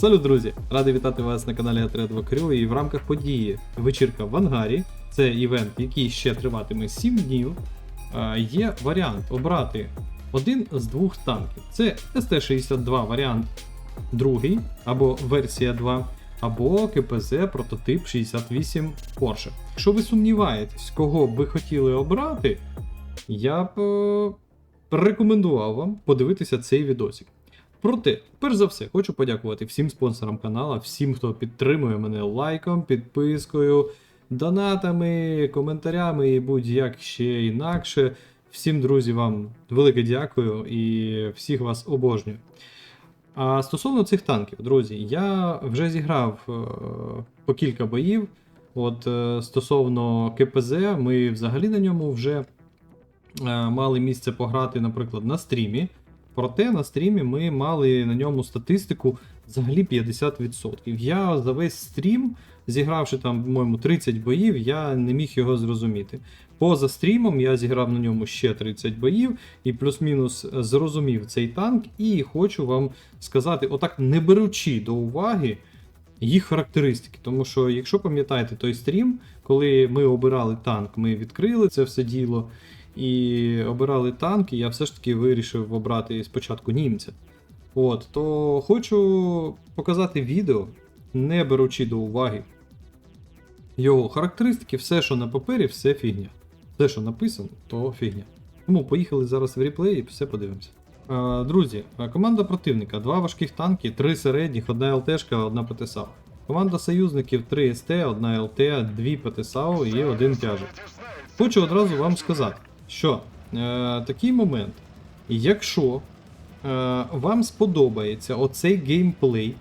Салют, друзі! Радий вітати вас на каналі Атредва Крю і в рамках події вечірка в ангарі. Це івент, який ще триватиме 7 днів. Е, Є варіант обрати один з двох танків. Це СТ-62 варіант другий, або версія 2, або КПЗ прототип 68 Porsche. Якщо ви сумніваєтесь, кого б ви хотіли обрати, я б е, рекомендував вам подивитися цей відосик. Проте, перш за все, хочу подякувати всім спонсорам канала, всім, хто підтримує мене лайком, підпискою, донатами, коментарями і будь-як ще інакше. Всім, друзі, вам велике дякую і всіх вас обожнюю. А стосовно цих танків, друзі, я вже зіграв е, по кілька боїв. От е, стосовно КПЗ, ми взагалі на ньому вже е, мали місце пограти, наприклад, на стрімі. Проте на стрімі ми мали на ньому статистику взагалі 50%. Я за весь стрім, зігравши там, по-моєму, 30 боїв, я не міг його зрозуміти. Поза стрімом я зіграв на ньому ще 30 боїв і плюс-мінус зрозумів цей танк, і хочу вам сказати, отак не беручи до уваги їх характеристики. Тому що, якщо пам'ятаєте той стрім, коли ми обирали танк, ми відкрили це все діло і обирали танк, і я все ж таки вирішив обрати спочатку німця. От, то хочу показати відео, не беручи до уваги його характеристики, все, що на папері, все фігня. Все, що написано, то фігня. Тому поїхали зараз в реплей і все подивимося. Е, Друзі, е, команда противника, два важких танки, три середніх, одна ЛТшка, одна ПТСАУ. Команда союзників 3 СТ, одна ЛТ, дві ПТСАУ і один тяжик. Хочу одразу вам сказати, що е, такий момент, якщо е, вам сподобається оцей геймплей,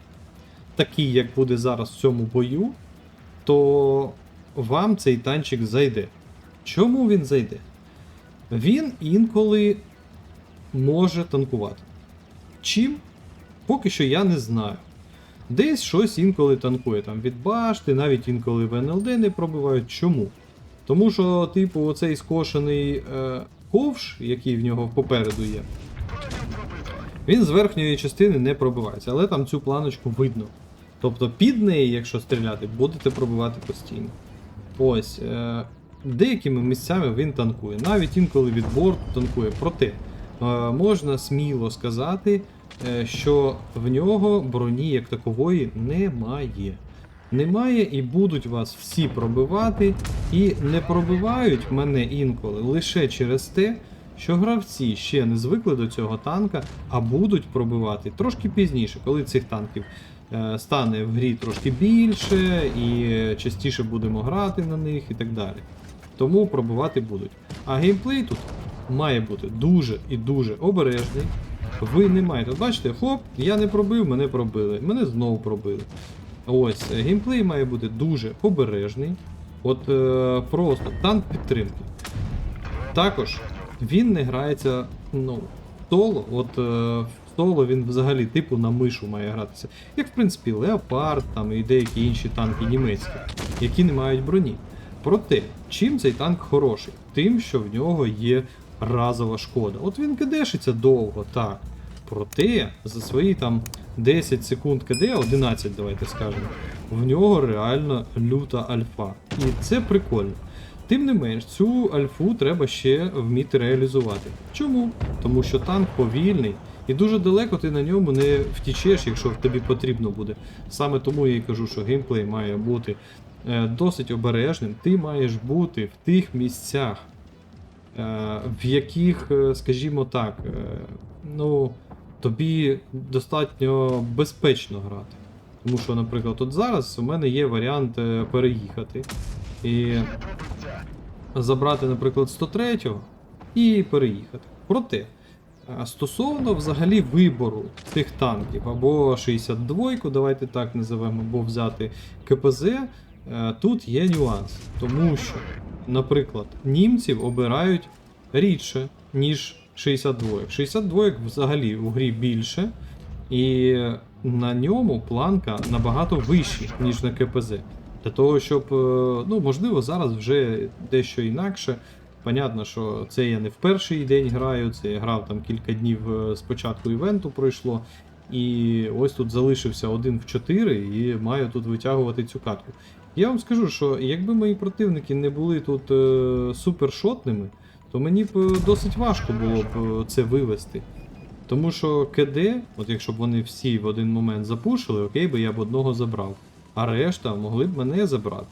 такий, як буде зараз в цьому бою, то вам цей танчик зайде. Чому він зайде? Він інколи може танкувати. Чим? Поки що я не знаю. Десь щось інколи танкує там від башти, навіть інколи в НЛД не пробивають. Чому? Тому що, типу, оцей скошений е, ковш, який в нього попереду є, він з верхньої частини не пробивається, але там цю планочку видно. Тобто під неї, якщо стріляти, будете пробивати постійно. Ось. Е, деякими місцями він танкує. Навіть інколи від борту танкує. Проте е, можна сміло сказати, е, що в нього броні як такової немає. Немає і будуть вас всі пробивати, і не пробивають мене інколи лише через те, що гравці ще не звикли до цього танка, а будуть пробивати трошки пізніше, коли цих танків е, стане в грі трошки більше, і частіше будемо грати на них і так далі. Тому пробивати будуть. А геймплей тут має бути дуже і дуже обережний. Ви не маєте. Бачите, хоп, я не пробив, мене пробили. Мене знову пробили. Ось, е, геймплей має бути дуже обережний. От е, просто танк підтримки. Також він не грається ну, соло. От е, соло він взагалі типу на мишу має гратися. Як в принципі Леопард там і деякі інші танки німецькі, які не мають броні. Проте, чим цей танк хороший? Тим, що в нього є разова шкода. От він кидешиться довго, так. Проте за свої там 10 секунд КД, 11, давайте скажемо, в нього реально люта альфа. І це прикольно. Тим не менш, цю альфу треба ще вміти реалізувати. Чому? Тому що танк повільний, і дуже далеко ти на ньому не втічеш, якщо тобі потрібно буде. Саме тому я й кажу, що геймплей має бути е, досить обережним. Ти маєш бути в тих місцях, е, в яких, е, скажімо так, ну, тобі достатньо безпечно грати. Тому що, наприклад, от зараз у мене є варіант е, переїхати і забрати, наприклад, 103-го і переїхати. Проте, е, стосовно взагалі вибору цих танків, або 62-ку, давайте так називаємо, або взяти КПЗ, е, тут є нюанс. Тому що, наприклад, німців обирають рідше, ніж 62. 62 взагалі в грі більше, і на ньому планка набагато вища, ніж на КПЗ. Для того, щоб, е, ну, можливо, зараз вже дещо інакше. Понятно, що це я не в перший день граю, це я грав там кілька днів е, з початку івенту пройшло. І ось тут залишився один в 4 і маю тут витягувати цю катку. Я вам скажу, що якби мої противники не були тут е, супершотними, то мені б е, досить важко було б е, це вивести. Тому що КД, от якщо б вони всі в один момент запушили, окей, би я б одного забрав. А решта могли б мене забрати.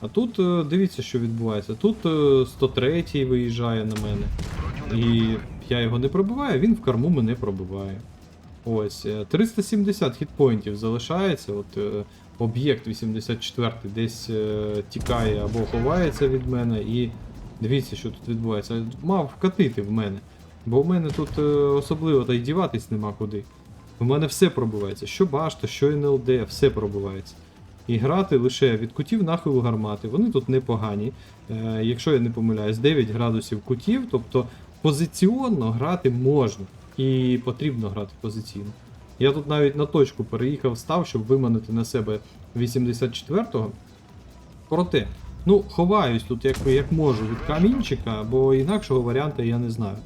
А тут е, дивіться, що відбувається. Тут е, 103 виїжджає на мене. І я його не пробиваю, він в корму мене пробиває. Ось, е, 370 хітпоінтів залишається. От об'єкт 84 десь тікає або ховається від мене. І дивіться, що тут відбувається. Мав вкатити в мене. Бо в мене тут е, особливо та й діватись нема куди. В мене все пробивається. Що башта, що НЛД, все пробивається. І грати лише від кутів нахилу гармати. Вони тут непогані. Е, якщо я не помиляюсь, 9 градусів кутів, тобто позиціонно грати можна. І потрібно грати позиційно. Я тут навіть на точку переїхав, став, щоб виманити на себе 84-го. Проте, ну, ховаюсь тут як, як можу від камінчика, бо інакшого варіанту я не знаю.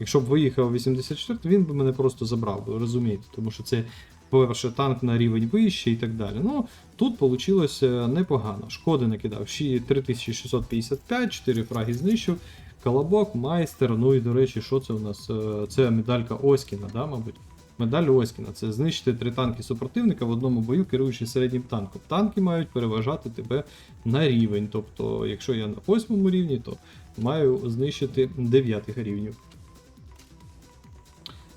Якщо б виїхав 84, він би мене просто забрав, ви розумієте, тому що це, по-перше, танк на рівень вищий і так далі. Ну, тут вийшло непогано. Шкоди накидав 3655, 4 фраги знищив. Колобок, майстер. Ну і до речі, що це у нас? Е, Це медалька Оськіна, да, мабуть. Медаль Оськіна це знищити три танки супротивника в одному бою, керуючи середнім танком. Танки мають переважати тебе на рівень. Тобто, якщо я на восьмому рівні, то маю знищити 9 рівнів.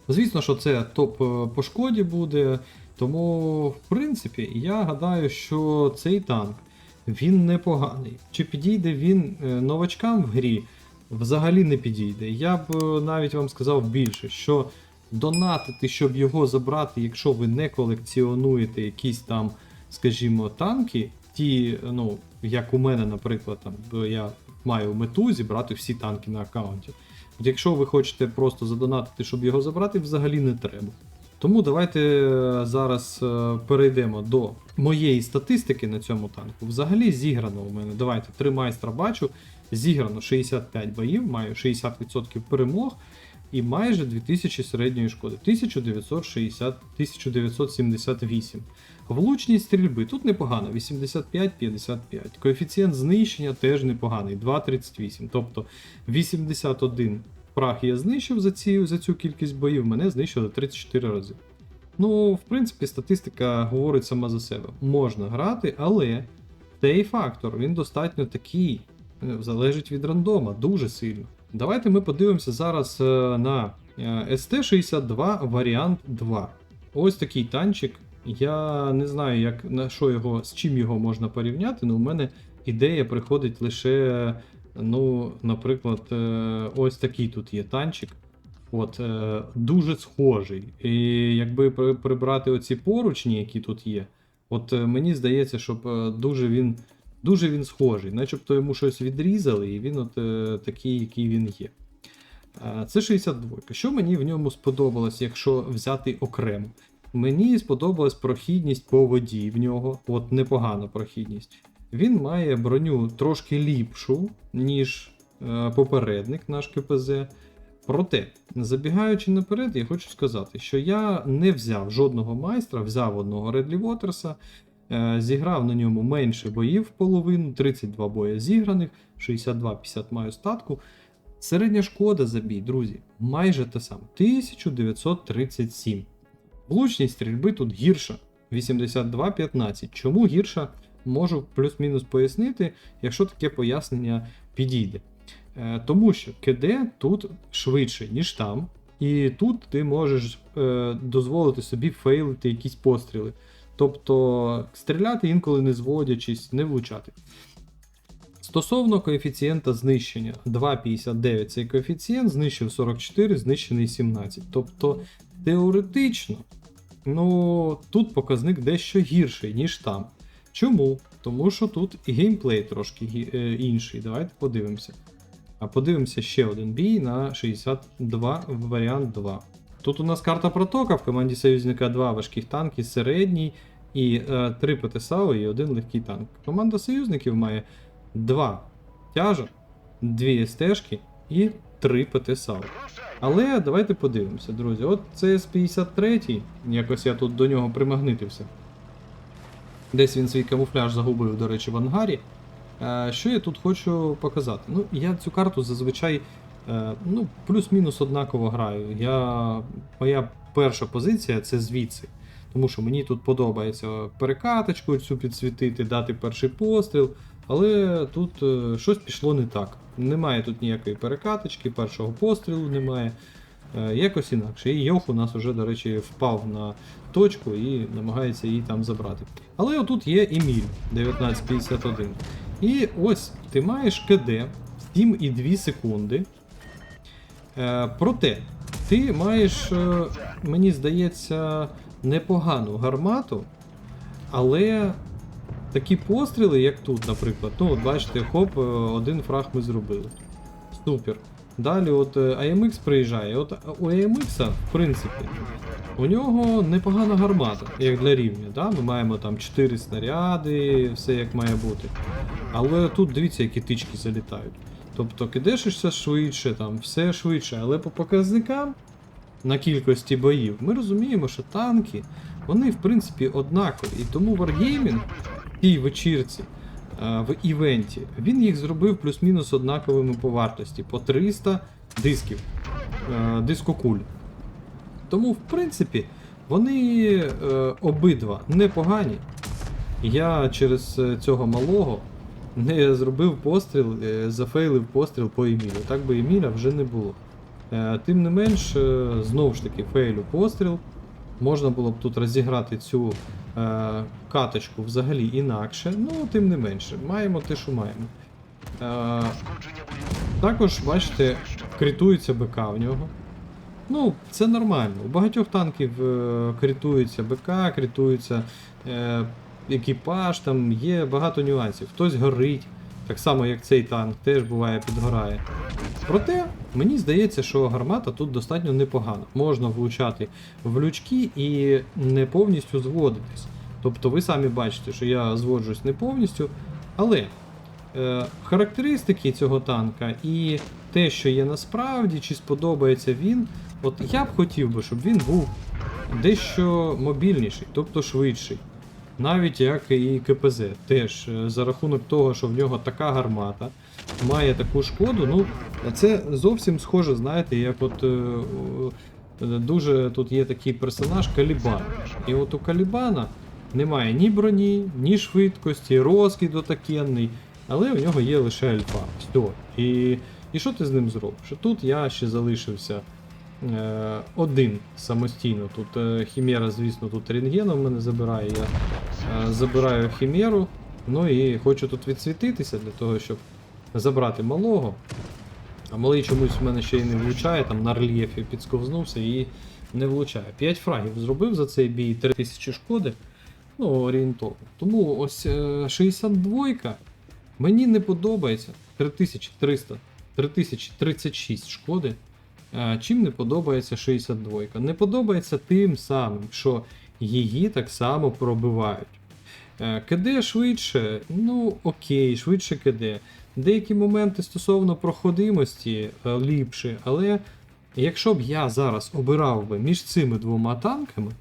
Звісно, що це топ е, по шкоді буде. Тому, в принципі, я гадаю, що цей танк він непоганий. Чи підійде він е, новачкам в грі? Взагалі не підійде. Я б е, навіть вам сказав більше, що донатити, щоб його забрати, якщо ви не колекціонуєте якісь там, скажімо, танки, ті, ну, як у мене, наприклад, там, я маю мету зібрати всі танки на аккаунті. От якщо ви хочете просто задонатити, щоб його забрати, взагалі не треба. Тому давайте е, зараз е, перейдемо до моєї статистики на цьому танку. Взагалі зіграно у мене. Давайте три майстра бачу. Зіграно 65 боїв, маю 60% перемог і майже 2000 середньої шкоди. 1960, 1978. Влучність стрільби тут непогано, 85-55. Коефіцієнт знищення теж непоганий, 2,38. Тобто 81 прах я знищив за, ці, за цю кількість боїв, мене знищили 34 рази. Ну, в принципі, статистика говорить сама за себе. Можна грати, але цей фактор він достатньо такий, е, залежить від рандома, дуже сильно. Давайте ми подивимося зараз е, на е, ST62 варіант 2. Ось такий танчик. Я не знаю, як, на що його, з чим його можна порівняти, але у мене ідея приходить лише, ну, наприклад, е, ось такий тут є танчик. От, е, дуже схожий. І якби прибрати оці поручні, які тут є, от е, мені здається, щоб е, дуже він, дуже він схожий. Начебто йому щось відрізали, і він от е, такий, який він є. Це 62. Що мені в ньому сподобалось, якщо взяти окремо? Мені сподобалась прохідність по воді в нього, от непогана прохідність. Він має броню трошки ліпшу, ніж е, попередник наш КПЗ. Проте, забігаючи наперед, я хочу сказати, що я не взяв жодного майстра, взяв одного Редлі Вотерса, зіграв на ньому менше боїв половину, 32 бої зіграних, 62-50 маю статку. Середня шкода за бій, друзі, майже те саме 1937. Влучність стрільби тут гірша 82-15. Чому гірша, можу плюс-мінус пояснити, якщо таке пояснення підійде. Е, Тому що КД тут швидше, ніж там, і тут ти можеш е, дозволити собі фейлити якісь постріли. Тобто стріляти інколи не зводячись, не влучати. Стосовно коефіцієнта знищення 2,59 цей коефіцієнт знищив 44, знищений 17. Тобто теоретично, ну тут показник дещо гірший, ніж там. Чому? Тому що тут і геймплей трошки е, інший. Давайте подивимося. А подивимося ще один бій на 62 варіант 2. Тут у нас карта протока в команді союзника 2 важких танки, середній і е, 3 ПТСАУ і один легкий танк. Команда союзників має 2 тяжа, 2 СТшки і 3 ПТ-САУ. Але давайте подивимося, друзі. От ЦС-53, якось я тут до нього примагнитився. Десь він свій камуфляж загубив, до речі, в ангарі. Е, Що я тут хочу показати? Ну, я цю карту зазвичай е, ну, плюс-мінус однаково граю. Я, моя перша позиція це звідси. Тому що мені тут подобається перекаточку цю підсвітити, дати перший постріл. Але тут е, щось пішло не так. Немає тут ніякої перекаточки, першого пострілу немає. Е, якось інакше. І Йох у нас уже, до речі, впав на точку і намагається її там забрати. Але отут є Еміль 1951. І ось ти маєш КД 7,2 секунди. Е, проте, ти маєш, мені здається, непогану гармату, але такі постріли, як тут, наприклад, ну, от бачите, хоп, е, один фраг ми зробили. Супер. Далі, от е, AMX приїжджає. От у AMX, в принципі, у нього непогана гармата, як для рівня. Да? Ми маємо там 4 снаряди, все як має бути. Але тут дивіться, які тички залітають. Тобто кидешишся швидше, там все швидше, але по показникам на кількості боїв ми розуміємо, що танки, вони в принципі однакові. І тому Wargaming в тій вечірці е, в івенті, він їх зробив плюс-мінус однаковими по вартості, по 300 дисків, е, дискокуль. Тому, в принципі, вони е, обидва непогані. Я через цього малого не зробив постріл, зафейлив постріл по Емілю. Так би Еміля вже не було. Е, Тим не менш, е, знову ж таки, фейлю постріл. Можна було б тут розіграти цю е, каточку взагалі інакше, ну тим не менше, маємо те, що маємо. Е, також, бачите, критується БК в нього. Ну, це нормально. У багатьох танків е, критується БК, критується е, екіпаж, там є багато нюансів. Хтось горить, так само як цей танк, теж буває підгорає. Проте, мені здається, що гармата тут достатньо непогана. Можна влучати в лючки і не повністю зводитись. Тобто ви самі бачите, що я зводжусь не повністю, але е, характеристики цього танка і те, що є насправді, чи сподобається він, от я б хотів би, щоб він був дещо мобільніший, тобто швидший. Навіть як і КПЗ. Теж е, за рахунок того, що в нього така гармата, має таку шкоду, ну це зовсім схоже, знаєте, як от е, е, дуже тут є такий персонаж Калібан. І от у Калібана немає ні броні, ні швидкості, розкид отакенний, але у нього є лише альфа. Все. І, і що ти з ним зробиш? Тут я ще залишився один самостійно. Тут е, Хімера, звісно, тут рентгеном мене забирає. Я е, забираю Хімеру. Ну і хочу тут відсвітитися для того, щоб забрати малого. А малий чомусь в мене ще й не влучає, там на рельєфі підсковзнувся і не влучає. 5 фрагів зробив за цей бій, 3000 шкоди. Ну, орієнтовно. Тому ось е, 62 мені не подобається. 3300, 3036 шкоди. Чим не подобається 62? Не подобається тим самим, що її так само пробивають. Е, КД швидше, ну окей, швидше КД. Деякі моменти стосовно проходимості е, ліпші, але якщо б я зараз обирав би між цими двома танками,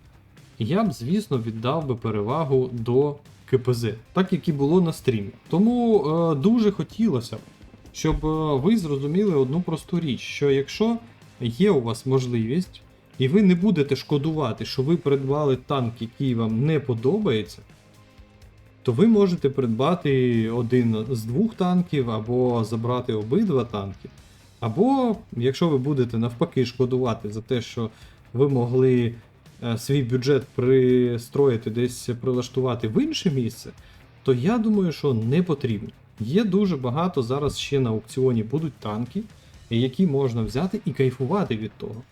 я б, звісно, віддав би перевагу до КПЗ, так як і було на стрімі. Тому е, дуже хотілося б, щоб ви зрозуміли одну просту річ: що якщо є у вас можливість, і ви не будете шкодувати, що ви придбали танк, який вам не подобається, то ви можете придбати один з двох танків, або забрати обидва танки. Або, якщо ви будете навпаки шкодувати за те, що ви могли е, свій бюджет пристроїти, десь прилаштувати в інше місце, то я думаю, що не потрібно. Є дуже багато зараз ще на аукціоні будуть танки, які можна взяти і кайфувати від того.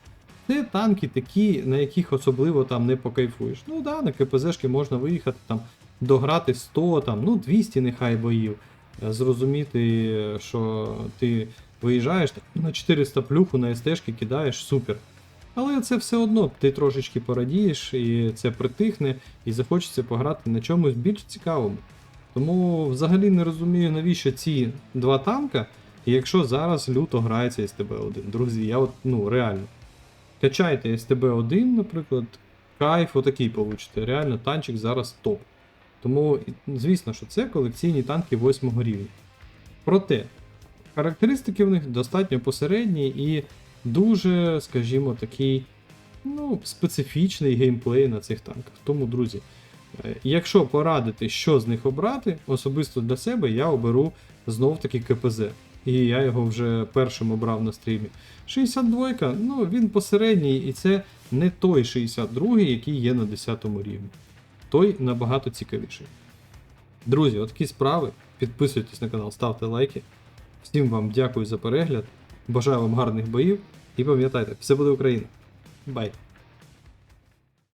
Це танки такі, на яких особливо там не покайфуєш. Ну да, на КПЗшки можна виїхати там, дограти 100, там, ну 200 нехай боїв. Е, Зрозуміти, що ти виїжджаєш на 400 плюху на СТшки кидаєш, супер. Але це все одно ти трошечки порадієш, і це притихне, і захочеться пограти на чомусь більш цікавому. Тому взагалі не розумію, навіщо ці два танка І якщо зараз люто грається СТБ-1, друзі, я от, ну, реально. Качайте СТБ-1, наприклад, кайф отакий получите. Реально, танчик зараз топ. Тому, звісно, що це колекційні танки 8 рівня. Проте, характеристики в них достатньо посередні і дуже, скажімо, такий ну, специфічний геймплей на цих танках. Тому, друзі, е, якщо порадити, що з них обрати, особисто для себе я оберу знов таки КПЗ. І я його вже першим обрав на стрімі. 62, ну він посередній, і це не той 62, який є на 10 рівні. Той набагато цікавіший. Друзі, от такі справи. Підписуйтесь на канал, ставте лайки. Всім вам дякую за перегляд. Бажаю вам гарних боїв. І пам'ятайте, все буде Україна. Бай!